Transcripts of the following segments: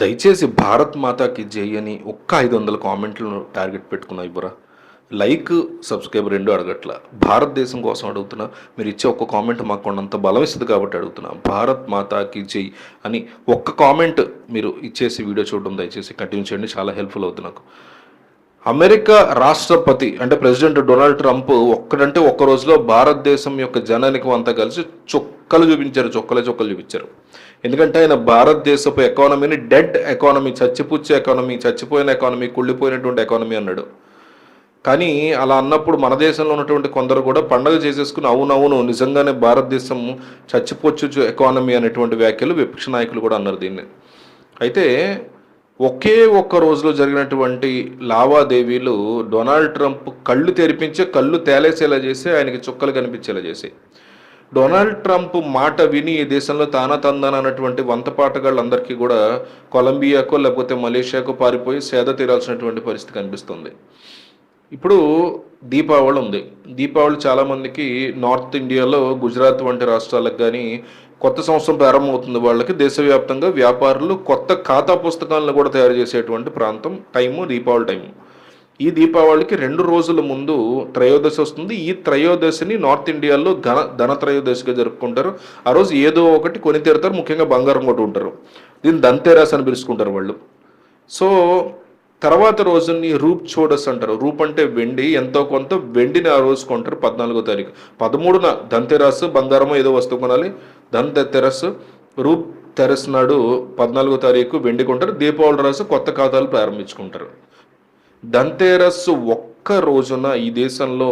దయచేసి భారత్ మాతాకి జై అని ఒక్క ఐదు వందల కామెంట్లను టార్గెట్ పెట్టుకున్నా ఇవ్వరా? లైక్ సబ్స్క్రైబ్ రెండు అడగట్ల. భారతదేశం కోసం అడుగుతున్నా మీరు ఇచ్చే ఒక్క కామెంట్ మాకు కొన్నంత బలం ఇస్తుంది కాబట్టి అడుగుతున్నా. భారత్ మాతాకి జై అని ఒక్క కామెంట్ మీరు ఇచ్చేసి వీడియో చూడడం దయచేసి కంటిన్యూ చేయండి చాలా హెల్ప్ఫుల్ అవుతుంది నాకు. అమెరికా రాష్ట్రపతి అంటే ప్రెసిడెంట్ డొనాల్డ్ ట్రంప్ ఒక్కడంటే ఒక్క రోజులో భారతదేశం యొక్క జనానికి అంతా కలిసి చొక్కలు చూపించారు చొక్కలే చొక్కలు చూపించారు. ఎందుకంటే ఆయన భారతదేశపు ఎకానమీని డెడ్ ఎకానమీ చచ్చిపుచ్చే ఎకానమీ చచ్చిపోయిన ఎకానమీ కుళ్ళిపోయినటువంటి ఎకానమీ అన్నాడు. కానీ అలా అన్నప్పుడు మన దేశంలో ఉన్నటువంటి కొందరు కూడా పండగ చేసేసుకుని అవునవును నిజంగానే భారతదేశం చచ్చిపోచ్చు ఎకానమీ అనేటువంటి వ్యాఖ్యలు విపక్ష నాయకులు కూడా అన్నారు దీన్ని. అయితే ఒకే ఒక్క రోజులో జరిగినటువంటి లావాదేవీలు డొనాల్డ్ ట్రంప్ కళ్ళు తెరిపించే కళ్ళు తేలేసేలా చేసి ఆయనకి చుక్కలు కనిపించేలా చేసి. డొనాల్డ్ ట్రంప్ మాట విని ఈ దేశంలో తానా తందాన అన్నటువంటి వంతపాటగాళ్ళందరికీ కూడా కొలంబియాకో లేకపోతే మలేషియాకో పారిపోయి సేద తీరాల్సినటువంటి పరిస్థితి కనిపిస్తుంది. ఇప్పుడు దీపావళి ఉంది. దీపావళి చాలామందికి నార్త్ ఇండియాలో గుజరాత్ వంటి రాష్ట్రాలకు కానీ కొత్త సంవత్సరం ప్రారంభమవుతుంది వాళ్ళకి. దేశవ్యాప్తంగా వ్యాపారులు కొత్త ఖాతా పుస్తకాలను కూడా తయారు చేసేటువంటి ప్రాంతం టైము దీపావళి టైము. ఈ దీపావళికి రెండు రోజుల ముందు త్రయోదశి వస్తుంది. ఈ త్రయోదశిని నార్త్ ఇండియాలో ధన ధన త్రయోదశిగా జరుపుకుంటారు. ఆ రోజు ఏదో ఒకటి కొని తీరుతారు. ముఖ్యంగా బంగారం కొట్టు ఉంటారు. దీన్ని దంతేరాస్ అని పిలుచుకుంటారు వాళ్ళు. సో తర్వాత రోజుని రూప్ చోడస్ అంటారు. రూప్ అంటే వెండి ఎంతో కొంత వెండిని ఆ రోజు కొంటారు పద్నాలుగో తారీఖు. పదమూడున ధన్తెరస్ బంగారమో ఏదో వస్తువు కొనాలి. దంత తెరస్ రూప్ తెరస్ నాడు పద్నాలుగో తారీఖు వెండి కొంటారు. దీపావళి రోజు కొత్త ఖాతాలు ప్రారంభించుకుంటారు. దంతేరస్సు ఒక్క రోజున ఈ దేశంలో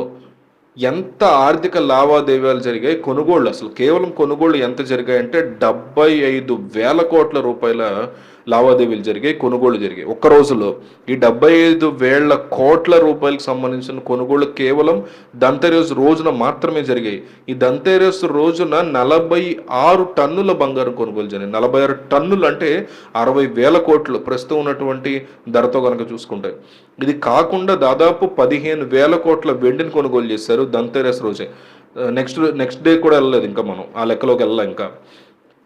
ఎంత ఆర్థిక లావాదేవీలు జరిగాయి కొనుగోళ్ళు అసలు కేవలం కొనుగోళ్ళు ఎంత జరిగాయంటే డెబ్బై ఐదు వేల కోట్ల రూపాయల లావాదేవీలు జరిగాయి కొనుగోలు జరిగాయి. ఒక్క రోజులో ఈ డెబ్బై ఐదు వేల కోట్ల రూపాయలకు సంబంధించిన కొనుగోలు కేవలం దంతేరస్ రోజున మాత్రమే జరిగాయి. ఈ దంతేరస్ రోజున నలభై ఆరు టన్నుల బంగారం కొనుగోలు జరిగింది. నలభై ఆరు టన్నులు అంటే అరవై వేల కోట్లు ప్రస్తుతం ఉన్నటువంటి ధరతో కనుక చూసుకుంటే. ఇది కాకుండా దాదాపు పదిహేను వేల కోట్ల వెండిని కొనుగోలు చేశారు దంతేరస్ రోజే. నెక్స్ట్ నెక్స్ట్ డే కూడా వెళ్ళలేదు ఇంకా మనం. ఆ లెక్కలోకి వెళ్ళాం ఇంకా.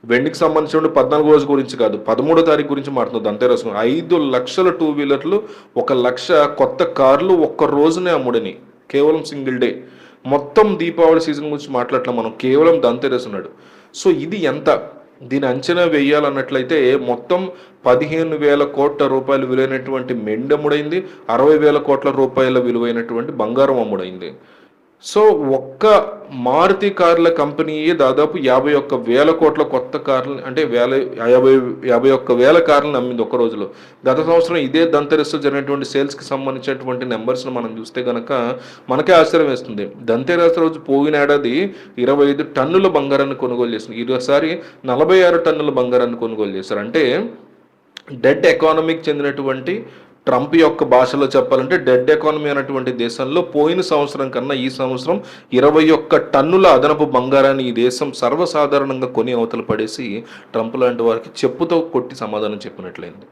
వెండికి సంబంధించిన పద్నాలుగు రోజు గురించి కాదు పదమూడో తారీఖు గురించి మాట్లాడుతుంది దంతేరస్ ఐదు లక్షల టూ వీలర్లు ఒక లక్ష కొత్త కార్లు ఒక్క రోజునే అమ్ముడని కేవలం సింగిల్ డే మొత్తం దీపావళి సీజన్ గురించి మాట్లాడటం మనం కేవలం దంతేరస్ ఉన్నాడు సో ఇది ఎంత? దీని అంచనా వేయాలన్నట్లయితే మొత్తం పదిహేను వేల కోట్ల రూపాయలు విలువైనటువంటి మెండి అమ్ముడైంది అరవై వేల కోట్ల రూపాయల విలువైనటువంటి బంగారం అమ్ముడైంది. సో ఒక్క మారుతి కార్ల కంపెనీయే దాదాపు యాభై ఒక్క వేల కోట్ల కొత్త కార్లు అంటే వేల యాభై యాభై ఒక్క వేల కార్లను అమ్మింది ఒక్క రోజులో. గత సంవత్సరం ఇదే దంతెరస్సు జరిగినటువంటి సేల్స్కి సంబంధించినటువంటి నెంబర్స్ను మనం చూస్తే కనుక మనకే ఆశ్చర్యం వేస్తుంది. దంతెరస్ రోజు పోయిన ఏడాది ఇరవై ఐదు టన్నుల బంగారాన్ని కొనుగోలు చేసింది. ఈసారి నలభై ఆరు టన్నుల బంగారాన్ని కొనుగోలు చేశారు. అంటే డెడ్ ఎకానమీకి చెందినటువంటి ట్రంప్ యొక్క భాషలో చెప్పాలంటే డెడ్ ఎకానమీ అనేటువంటి దేశంలో పోయిన సంవత్సరం కన్నా ఈ సంవత్సరం ఇరవై ఒక్క టన్నుల అదనపు బంగారాన్ని ఈ దేశం సర్వసాధారణంగా కొని అవతల పడేసి ట్రంప్ లాంటి వారికి చెప్పుతో కొట్టి సమాధానం చెప్పినట్లయింది.